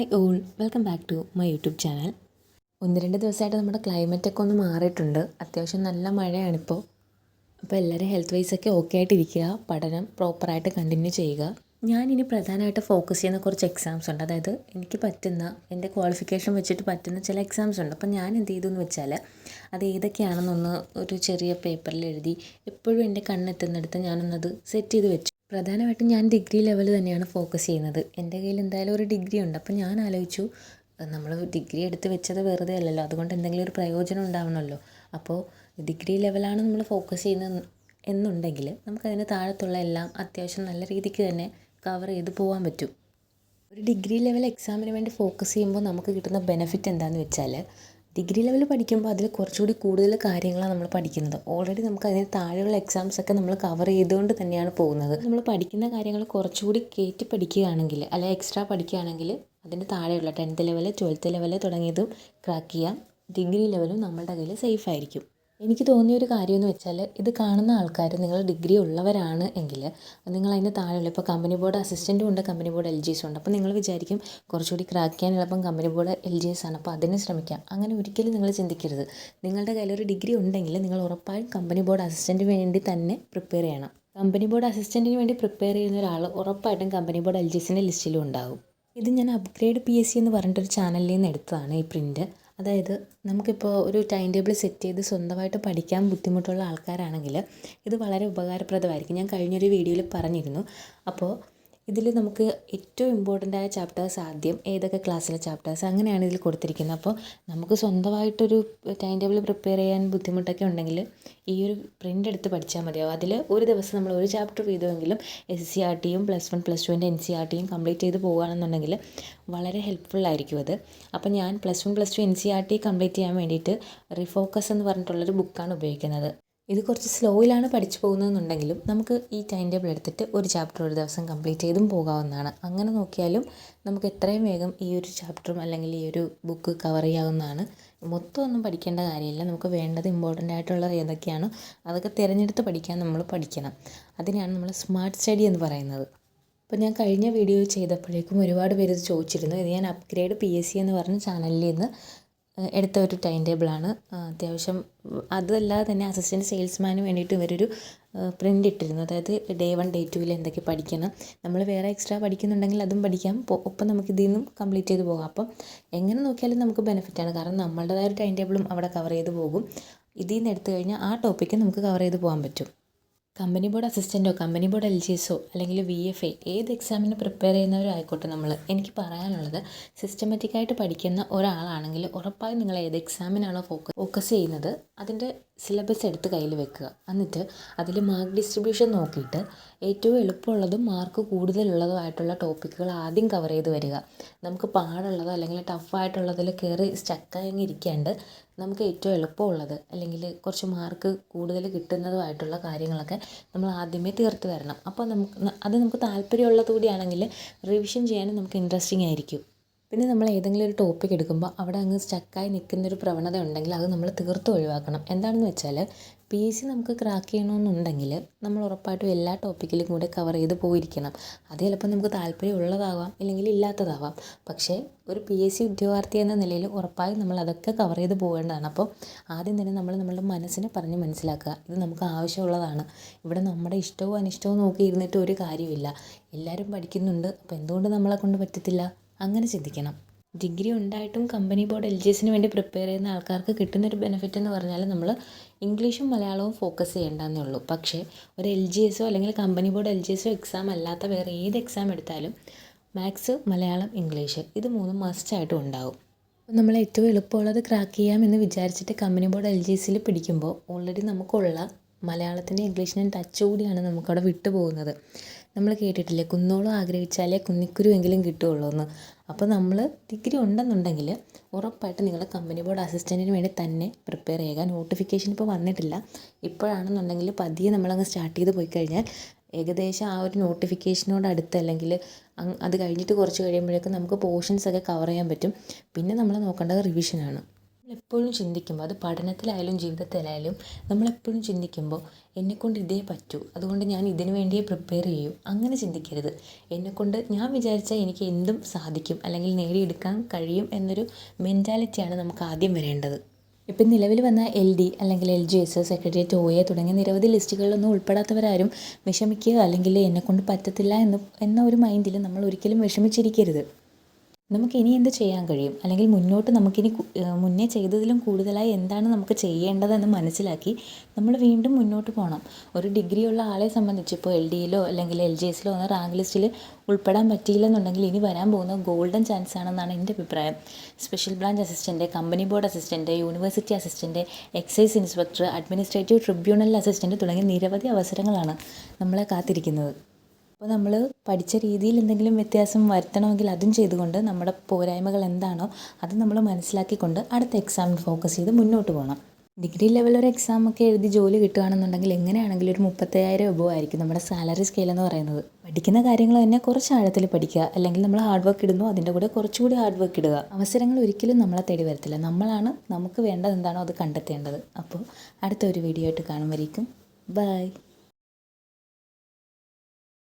Hi all. Welcome back to my YouTube channel. ഒന്ന് രണ്ട് ദിവസമായിട്ട് നമ്മുടെ ക്ലൈമറ്റൊക്കെ ഒന്ന് മാറിയിട്ടുണ്ട്. അത്യാവശ്യം നല്ല മഴയാണിപ്പോൾ അപ്പോൾ എല്ലാവരും ഹെൽത്ത് വൈസൊക്കെ ഓക്കെ ആയിട്ടിരിക്കുക. പഠനം പ്രോപ്പറായിട്ട് കണ്ടിന്യൂ ചെയ്യുക. ഞാനിനി പ്രധാനമായിട്ട് ഫോക്കസ് ചെയ്യുന്ന കുറച്ച് എക്സാംസ് ഉണ്ട്. അതായത് എനിക്ക് പറ്റുന്ന എന്റെ ക്വാളിഫിക്കേഷൻ വെച്ചിട്ട് പറ്റുന്ന ചില എക്സാംസ് ഉണ്ട്. അപ്പോൾ ഞാൻ എന്ത് ചെയ്തു എന്ന് വെച്ചാൽ അത് ഏതൊക്കെയാണെന്നൊന്ന് ഒരു ചെറിയ പേപ്പറിൽ എഴുതി എപ്പോഴും എന്റെ കണ്ണെത്തുന്നിടത്ത് ഞാനൊന്നത് സെറ്റ് ചെയ്ത് വെച്ചു. പ്രധാനമായിട്ടും ഞാൻ ഡിഗ്രി ലെവൽ തന്നെയാണ് ഫോക്കസ് ചെയ്യുന്നത്. എന്റെ കയ്യിൽ എന്തായാലും ഒരു ഡിഗ്രി ഉണ്ട്. അപ്പം ഞാൻ ആലോചിച്ചു നമ്മൾ ഡിഗ്രി എടുത്ത് വെച്ചത് വെറുതെ അല്ലല്ലോ. അതുകൊണ്ട് എന്തെങ്കിലും ഒരു പ്രയോജനം ഉണ്ടാവണമല്ലോ. അപ്പോൾ ഡിഗ്രി ലെവലാണ് നമ്മൾ ഫോക്കസ് ചെയ്യുന്നത് എന്നുണ്ടെങ്കിൽ നമുക്കതിന് താഴത്തുള്ള എല്ലാം അത്യാവശ്യം നല്ല രീതിക്ക് തന്നെ കവർ ചെയ്ത് പോകാൻ പറ്റും. ഒരു ഡിഗ്രി ലെവൽ എക്സാമിന് വേണ്ടി ഫോക്കസ് ചെയ്യുമ്പോൾ നമുക്ക് കിട്ടുന്ന ബെനിഫിറ്റ് എന്താണെന്ന് വെച്ചാൽ ഡിഗ്രി ലെവൽ പഠിക്കുമ്പോൾ അതിൽ കുറച്ചുകൂടി കൂടുതൽ കാര്യങ്ങളാണ് നമ്മൾ പഠിക്കുന്നത്. ഓൾറെഡി നമുക്ക് അതിന് താഴെയുള്ള എക്സാംസ് ഒക്കെ നമ്മൾ കവർ ചെയ്തുകൊണ്ട് തന്നെയാണ് പോകുന്നത്. നമ്മൾ പഠിക്കുന്ന കാര്യങ്ങൾ കുറച്ചുകൂടി കയറ്റി പഠിക്കുകയാണെങ്കിൽ അല്ലെ എക്സ്ട്രാ പഠിക്കുകയാണെങ്കിൽ അതിന്റെ താഴെയുള്ള ടെൻത്ത് ലെവൽ ട്വൽത്ത് ലെവൽ തുടങ്ങിയതും ക്രാക്ക് ചെയ്യാം. ഡിഗ്രി ലെവലും നമ്മളുടെ കയ്യിൽ സേഫ് ആയിരിക്കും. എനിക്ക് തോന്നിയ ഒരു കാര്യം എന്ന് വെച്ചാൽ ഇത് കാണുന്ന ആൾക്കാർ നിങ്ങൾ ഡിഗ്രി ഉള്ളവരാണ് എങ്കിൽ നിങ്ങൾ അതിന്റെ താഴെയുള്ള ഇപ്പോൾ കമ്പനി ബോർഡ് അസിസ്റ്റന്റും ഉണ്ട് കമ്പനി ബോർഡ് എൽ ജി എസും ഉണ്ട്. അപ്പോൾ നിങ്ങൾ വിചാരിക്കും കുറച്ചുകൂടി ക്രാക്ക് ചെയ്യാൻ എളുപ്പം company board L G S ആണ്. അപ്പോൾ അതിനെ ശ്രമിക്കാം. അങ്ങനെ ഒരിക്കലും നിങ്ങൾ ചിന്തിക്കരുത്. നിങ്ങളുടെ കയ്യിലൊരു ഡിഗ്രി ഉണ്ടെങ്കിൽ നിങ്ങൾ ഉറപ്പായും കമ്പനി ബോർഡ് അസിസ്റ്റന്റിന് വേണ്ടി തന്നെ പ്രിപ്പയർ ചെയ്യണം. കമ്പനി ബോർഡ് അസിസ്റ്റന്റിന് വേണ്ടി പ്രിപ്പയർ ചെയ്യുന്ന ഒരാൾ ഉറപ്പായിട്ടും കമ്പനി ബോർഡ് എൽ ജി എസിന്റെ ലിസ്റ്റിലും ഉണ്ടാകും ഇത് ഞാൻ അപ്ഗ്രേഡ് പി എസ് സി എന്ന് പറഞ്ഞിട്ടൊരു ചാനലിൽ നിന്ന് എടുത്തതാണ് ഈ പ്രിന്റ് അതായത് നമുക്കിപ്പോൾ ഒരു ടൈം ടേബിൾ സെറ്റ് ചെയ്ത് സ്വന്തമായിട്ട് പഠിക്കാൻ ബുദ്ധിമുട്ടുള്ള ആൾക്കാരാണെങ്കിൽ ഇത് വളരെ ഉപകാരപ്രദമായിരിക്കും. ഞാൻ കഴിഞ്ഞൊരു വീഡിയോയിൽ പറഞ്ഞിരുന്നു. അപ്പോൾ ഇതിൽ നമുക്ക് ഏറ്റവും ഇമ്പോർട്ടന്റ് ആയ ചാപ്റ്റേഴ്സ് ആദ്യം ഏതൊക്കെ ക്ലാസ്സിലെ ചാപ്റ്റേഴ്സ് അങ്ങനെയാണ് ഇതിൽ കൊടുത്തിരിക്കുന്നത്. അപ്പോൾ നമുക്ക് സ്വന്തമായിട്ടൊരു ടൈം ടേബിൾ പ്രിപ്പയർ ചെയ്യാൻ ബുദ്ധിമുട്ടൊക്കെ ഉണ്ടെങ്കിൽ ഈ ഒരു പ്രിന്റ് എടുത്ത് പഠിച്ചാൽ മതിയാവും. അതിൽ ഒരു ദിവസം നമ്മൾ ഒരു ചാപ്റ്റർ വീതമെങ്കിലും എസ് സി ആർ ടിയും പ്ലസ് വൺ പ്ലസ് ടുവിന്റെ എൻ സി ആർ ടിയും കംപ്ലീറ്റ് ചെയ്ത് പോകുകയാണെന്നുണ്ടെങ്കിൽ വളരെ ഹെൽപ്ഫുൾ ആയിരിക്കും അത്. അപ്പോൾ ഞാൻ plus one plus two N C R T complete ചെയ്യാൻ വേണ്ടിയിട്ട് റിഫോക്കസ് എന്ന് പറഞ്ഞിട്ടുള്ളൊരു ബുക്കാണ് ഉപയോഗിക്കുന്നത്. ഇത് കുറച്ച് സ്ലോയിലാണ് പഠിച്ചു പോകുന്നതെന്നുണ്ടെങ്കിലും നമുക്ക് ഈ ടൈം ടേബിൾ എടുത്തിട്ട് ഒരു ചാപ്റ്റർ ഒരു ദിവസം കംപ്ലീറ്റ് ചെയ്തും പോകാവുന്നതാണ്. അങ്ങനെ നോക്കിയാലും നമുക്ക് എത്രയും വേഗം ഈ ഒരു ചാപ്റ്ററും അല്ലെങ്കിൽ ഈ ഒരു ബുക്ക് കവർ ചെയ്യാവുന്നതാണ്. മൊത്തം ഒന്നും പഠിക്കേണ്ട കാര്യമില്ല. നമുക്ക് വേണ്ടത് ഇമ്പോർട്ടന്റ് ആയിട്ടുള്ളത് ഏതൊക്കെയാണ് അതൊക്കെ തിരഞ്ഞെടുത്ത് പഠിക്കാൻ നമ്മൾ പഠിക്കണം. അതിനാണ് നമ്മൾ സ്മാർട്ട് സ്റ്റഡി എന്ന് പറയുന്നത്. അപ്പോൾ ഞാൻ കഴിഞ്ഞ വീഡിയോ ചെയ്തപ്പോഴേക്കും ഒരുപാട് പേര് ഇത് ചോദിച്ചിരുന്നു. ഇത് ഞാൻ അപ്ഗ്രേഡ് പി എസ് സി എന്ന് പറഞ്ഞ ചാനലിൽ നിന്ന് എടുത്ത ഒരു ടൈം ടേബിളാണ്. അത്യാവശ്യം അതല്ലാതെ തന്നെ അസിസ്റ്റന്റ് സെയിൽസ്മാന് വേണ്ടിയിട്ട് ഇവരൊരു പ്രിന്റ് ഇട്ടിരുന്നു. അതായത് ഡേ വൺ ഡേ ടുവിൽ എന്തൊക്കെ പഠിക്കണം. നമ്മൾ വേറെ എക്സ്ട്രാ പഠിക്കുന്നുണ്ടെങ്കിൽ അതും പഠിക്കാം. ഒപ്പം നമുക്ക് ഇതിൽ നിന്നും കംപ്ലീറ്റ് ചെയ്ത് പോകാം. അപ്പം എങ്ങനെ നോക്കിയാലും നമുക്ക് ബെനിഫിറ്റാണ് കാരണം നമ്മളുടേതായ ഒരു ടൈം ടേബിളും അവിടെ കവർ ചെയ്ത് പോകും. ഇതിൽ നിന്ന് എടുത്തു കഴിഞ്ഞാൽ ആ ടോപ്പിക്ക് നമുക്ക് കവർ ചെയ്ത് പോകാൻ പറ്റും. കമ്പനി ബോർഡ് അസിസ്റ്റന്റോ കമ്പനി ബോർഡ് എൽ ജി എസോ അല്ലെങ്കിൽ വി എഫ് എ ഏത് എക്സാമിന് പ്രിപ്പയർ ചെയ്യുന്നവരായിക്കോട്ടെ നമ്മൾ എനിക്ക് പറയാനുള്ളത് സിസ്റ്റമാറ്റിക്കായിട്ട് പഠിക്കുന്ന ഒരാളാണെങ്കിൽ ഉറപ്പായും നിങ്ങൾ ഏത് എക്സാമിനാണോ ഫോക്കസ് ഫോക്കസ് ചെയ്യുന്നത് അതിന്റെ സിലബസ് എടുത്ത് കയ്യിൽ വെക്കുക. എന്നിട്ട് അതിൽ മാർക്ക് ഡിസ്ട്രിബ്യൂഷൻ നോക്കിയിട്ട് ഏറ്റവും എളുപ്പമുള്ളതും മാർക്ക് കൂടുതലുള്ളതുമായിട്ടുള്ള ടോപ്പിക്കുകൾ ആദ്യം കവർ ചെയ്ത് വരിക. നമുക്ക് പാടുള്ളതോ അല്ലെങ്കിൽ ടഫായിട്ടുള്ളതിൽ കയറി സ്റ്റക്കായി ഇരിക്കാണ്ട് നമുക്ക് ഏറ്റവും എളുപ്പമുള്ളത് അല്ലെങ്കിൽ കുറച്ച് മാർക്ക് കൂടുതൽ കിട്ടുന്നതുമായിട്ടുള്ള കാര്യങ്ങളൊക്കെ നമ്മൾ ആദ്യമേ തീർത്ത് വരണം. അപ്പോൾ നമുക്ക് അത് നമുക്ക് താല്പര്യമുള്ളത് കൂടിയാണെങ്കിൽ റിവിഷൻ ചെയ്യാനും നമുക്ക് ഇൻട്രസ്റ്റിംഗ് ആയിരിക്കും. പിന്നെ നമ്മൾ ഏതെങ്കിലും ഒരു ടോപ്പിക് എടുക്കുമ്പോൾ അവിടെ അങ്ങ് സ്റ്റക്കായി നിൽക്കുന്നൊരു പ്രവണത ഉണ്ടെങ്കിൽ അത് നമ്മൾ തീർത്തും ഒഴിവാക്കണം. എന്താണെന്ന് വെച്ചാൽ പി എസ് സി നമുക്ക് ക്രാക്ക് ചെയ്യണമെന്നുണ്ടെങ്കിൽ നമ്മൾ ഉറപ്പായിട്ടും എല്ലാ ടോപ്പിക്കിലും കൂടെ കവർ ചെയ്ത് പോയിരിക്കണം. അത് ചിലപ്പോൾ നമുക്ക് താല്പര്യം ഉള്ളതാവാം ഇല്ലെങ്കിൽ ഇല്ലാത്തതാവാം. പക്ഷേ ഒരു പി എസ് സി ഉദ്യോഗാർത്ഥി എന്ന നിലയിൽ ഉറപ്പായും നമ്മൾ അതൊക്കെ കവർ ചെയ്ത് പോകേണ്ടതാണ്. അപ്പോൾ ആദ്യം തന്നെ നമ്മൾ നമ്മുടെ മനസ്സിനെ പറഞ്ഞ് മനസ്സിലാക്കുക. ഇത് നമുക്ക് ആവശ്യമുള്ളതാണ്. ഇവിടെ നമ്മുടെ ഇഷ്ടവും അനിഷ്ടവും നോക്കി ഇരുന്നിട്ട് ഒരു കാര്യമില്ല എല്ലാവരും പഠിക്കുന്നുണ്ട്. അപ്പോൾ എന്തുകൊണ്ട് നമ്മളെ കൊണ്ട് പറ്റത്തില്ല? അങ്ങനെ ചിന്തിക്കണം. ഡിഗ്രി ഉണ്ടായിട്ടും കമ്പനി ബോർഡ് എൽ ജി എസിന് വേണ്ടി പ്രിപ്പയർ ചെയ്യുന്ന ആൾക്കാർക്ക് കിട്ടുന്നൊരു ബെനിഫിറ്റ് എന്ന് പറഞ്ഞാൽ നമ്മൾ ഇംഗ്ലീഷും മലയാളവും ഫോക്കസ് ചെയ്യേണ്ടതെന്നേ ഉള്ളൂ. പക്ഷേ ഒരു എൽ ജി എസോ അല്ലെങ്കിൽ കമ്പനി ബോർഡ് എൽ ജി എസോ എക്സാം അല്ലാത്ത വേറെ ഏത് എക്സാം എടുത്താലും മാത്സ് മലയാളം ഇംഗ്ലീഷ് ഇത് മൂന്നും മസ്റ്റായിട്ടും ഉണ്ടാവും. നമ്മൾ ഏറ്റവും എളുപ്പമുള്ളത് ക്രാക്ക് ചെയ്യാം എന്ന് വിചാരിച്ചിട്ട് കമ്പനി ബോർഡ് എൽ ജി എസിൽ പിടിക്കുമ്പോൾ ഓൾറെഡി നമുക്കുള്ള മലയാളത്തിന്റെ ഇംഗ്ലീഷിന്റെ ടച്ച് കൂടിയാണ് നമുക്കവിടെ വിട്ടു പോകുന്നത് നമ്മൾ കേട്ടിട്ടില്ലേ? കുന്നോളം ആഗ്രഹിച്ചാലേ കുന്നിക്കുരുവെങ്കിലും കിട്ടുകയുള്ളൂ എന്ന് അപ്പോൾ നമ്മൾ ഡിഗ്രി ഉണ്ടെന്നുണ്ടെങ്കിൽ ഉറപ്പായിട്ട് നിങ്ങൾ കമ്പനി ബോർഡ് അസിസ്റ്റന്റിന് വേണ്ടി തന്നെ പ്രിപ്പയർ ചെയ്യുക. നോട്ടിഫിക്കേഷൻ ഇപ്പോൾ വന്നിട്ടില്ല. ഇപ്പോഴാണെന്നുണ്ടെങ്കിൽ പതിയെ നമ്മളങ്ങ് സ്റ്റാർട്ട് ചെയ്ത് പോയി കഴിഞ്ഞാൽ ഏകദേശം ആ ഒരു നോട്ടിഫിക്കേഷനോട് അടുത്ത് അല്ലെങ്കിൽ അത് കഴിഞ്ഞിട്ട് കുറച്ച് കഴിയുമ്പോഴേക്കും നമുക്ക് പോർഷൻസ് ഒക്കെ കവർ ചെയ്യാൻ പറ്റും. പിന്നെ നമ്മൾ നോക്കേണ്ടത് റിവിഷനാണ്. എപ്പോഴും ചിന്തിക്കുമ്പോൾ അത് പഠനത്തിലായാലും ജീവിതത്തിലായാലും നമ്മളെപ്പോഴും ചിന്തിക്കുമ്പോൾ എന്നെക്കൊണ്ട് ഇതേ പറ്റൂ. അതുകൊണ്ട് ഞാൻ ഇതിനു വേണ്ടിയേ പ്രിപ്പയർ ചെയ്യൂ. അങ്ങനെ ചിന്തിക്കരുത്. എന്നെക്കൊണ്ട് ഞാൻ വിചാരിച്ചാൽ എനിക്ക് എന്തും സാധിക്കും. അല്ലെങ്കിൽ നേടിയെടുക്കാൻ കഴിയും എന്നൊരു മെന്റാലിറ്റിയാണ് നമുക്ക് ആദ്യം വരേണ്ടത്. ഇപ്പം നിലവിൽ വന്ന എൽ ഡി അല്ലെങ്കിൽ L G S secretariat O A തുടങ്ങിയ നിരവധി ലിസ്റ്റുകളിലൊന്നും ഉൾപ്പെടാത്തവരാരും വിഷമിക്കുക അല്ലെങ്കിൽ എന്നെക്കൊണ്ട് പറ്റത്തില്ല എന്ന് എന്ന ഒരു മൈൻഡിൽ നമ്മൾ ഒരിക്കലും വിഷമിച്ചിരിക്കരുത്. നമുക്ക് ഇനി എന്ത് ചെയ്യാൻ കഴിയും? അല്ലെങ്കിൽ മുന്നോട്ട് നമുക്കിനി മുന്നേ ചെയ്തതിലും കൂടുതലായി എന്താണ് നമുക്ക് ചെയ്യേണ്ടതെന്ന് മനസ്സിലാക്കി നമ്മൾ വീണ്ടും മുന്നോട്ട് പോകണം. ഒരു ഡിഗ്രി ഉള്ള ആളെ സംബന്ധിച്ച് ഇപ്പോൾ എൽ ഡിയിലോ അല്ലെങ്കിൽ എൽ ജി എസിലോ ഒന്ന് റാങ്ക് ലിസ്റ്റിൽ ഉൾപ്പെടാൻ പറ്റിയില്ലെന്നുണ്ടെങ്കിൽ ഇനി വരാൻ പോകുന്ന ഗോൾഡൻ ചാൻസ് ആണെന്നാണ് എന്റെ അഭിപ്രായം. Special branch assistant company board assistant university assistant excise inspector administrative tribunal assistant തുടങ്ങിയ നിരവധി അവസരങ്ങളാണ് നമ്മളെ കാത്തിരിക്കുന്നത്. അപ്പോൾ നമ്മൾ പഠിച്ച രീതിയിൽ എന്തെങ്കിലും വ്യത്യാസം വരുത്തണമെങ്കിൽ അതും ചെയ്തുകൊണ്ട് നമ്മുടെ പോരായ്മകൾ എന്താണോ അത് നമ്മൾ മനസ്സിലാക്കിക്കൊണ്ട് അടുത്ത എക്സാമിന് ഫോക്കസ് ചെയ്ത് മുന്നോട്ട് പോകണം ഡിഗ്രി ലെവൽ ഒരു എക്സാം ഒക്കെ എഴുതി ജോലി കിട്ടുകയാണെന്നുണ്ടെങ്കിൽ എങ്ങനെയാണെങ്കിലും ഒരു മുപ്പത്തയ്യായിരം രൂപ ആയിരിക്കും നമ്മുടെ സാലറി സ്കെയിൽ എന്ന് പറയുന്നത്. പഠിക്കുന്ന കാര്യങ്ങൾ തന്നെ കുറച്ച് ആഴത്തിൽ പഠിക്കുക. അല്ലെങ്കിൽ നമ്മൾ ഹാർഡ് വർക്ക് ഇടുന്നു അതിന്റെ കൂടെ കുറച്ചുകൂടി ഹാർഡ് വർക്ക് ഇടുക. അവസരങ്ങൾ ഒരിക്കലും നമ്മളെ തേടി വരത്തില്ല. നമ്മളാണ് നമുക്ക് വേണ്ടത് എന്താണോ അത് കണ്ടെത്തേണ്ടത്. അപ്പോൾ അടുത്ത ഒരു വീഡിയോ ആയിട്ട് കാണുമായിരിക്കും. ബൈ